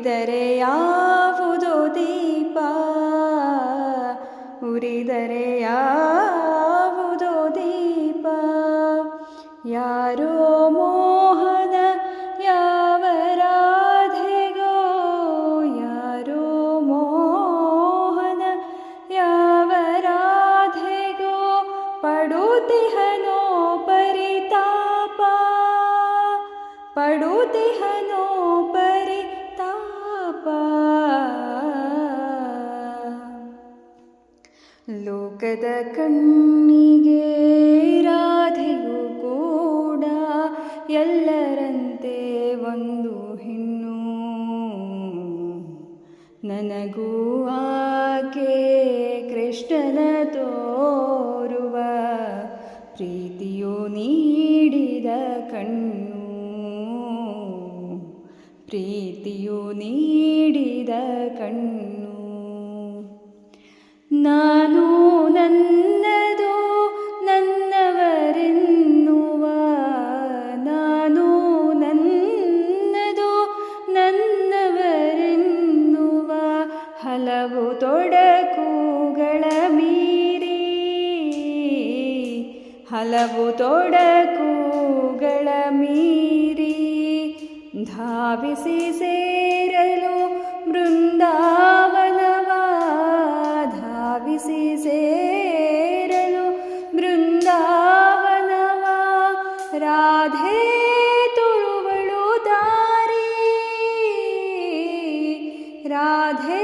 ಉರಿದರೆ ಯಾವುದೋ ದೀಪ? ಉರಿದರೆ ಯಾವುದೋ ದೀಪ? ಯಾರೋ ಮೋಹನ ಯಾವ ರಾಧೆಗೋ ಯಾರೋ ಮೋಹನ ಯಾವ ರಾಧೆಗೋ ಪಡುತಿಹನೋ ಪರಿತಾಪ? ಪಡುತಿಹನೋ ಲೋಕದ ಕಣ್ಣಿಗೆ ರಾಧೆಯು ಕೂಡ ಎಲ್ಲರಂತೆ ಒಂದು ಹೆಣ್ಣು. ನನಗೂ ಆಕೆ ಕೃಷ್ಣನ ತೋರುವ ಪ್ರೀತಿಯು ನೀಡಿದ ಕಣ್ಣು. ಪ್ರೀತಿಯು ನೀಡಿದ ಕಣ್ಣು. ಹಲವು ತೊಡಕುಗಳ ಮೀರಿ ಧಾವಿಸಿ ಸೇರಲು ಬೃಂದಾವನವ ಧಾವಿಸಿ ಸೇರಲು ಬೃಂದಾವನವ ರಾಧೆ ತುರುವಳು ದಾರಿ ರಾಧೆ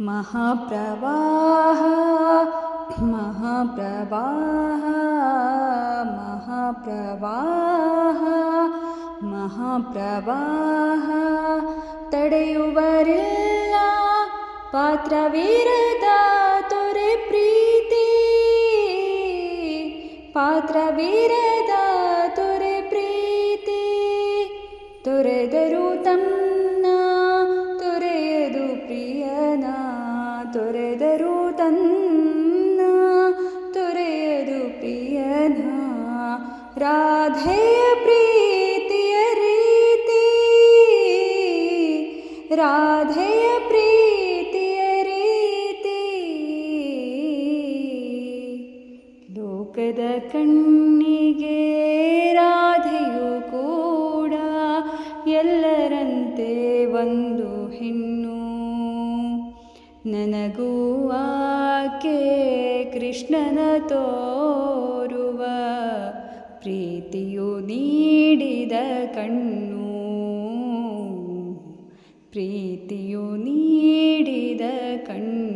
महाप्रवाह महाप्रवाह महाप्रवाह महाप्रवाह। तडयुवर् पात्रवीरदा तुरप्रीति पात्रवीरदा तुर्प्रीति तुर्दरुतम् ರಾಧೆಯ ಪ್ರೀತಿಯ ರೀತಿ, ರಾಧೆಯ ಪ್ರೀತಿಯ ರೀತಿ. ಲೋಕದ ಕಣ್ಣಿಗೆ ರಾಧೆಯು ಕೂಡ ಎಲ್ಲರಂತೆ ಒಂದು ಹೆಣ್ಣು. ನನಗೂ ಆಕೆ ಕೃಷ್ಣನ ತೋರುವ ಪ್ರೀತಿಯು ನೀಡಿದ ಕಣ್ಣು. ಪ್ರೀತಿಯು ನೀಡಿದ ಕಣ್ಣು.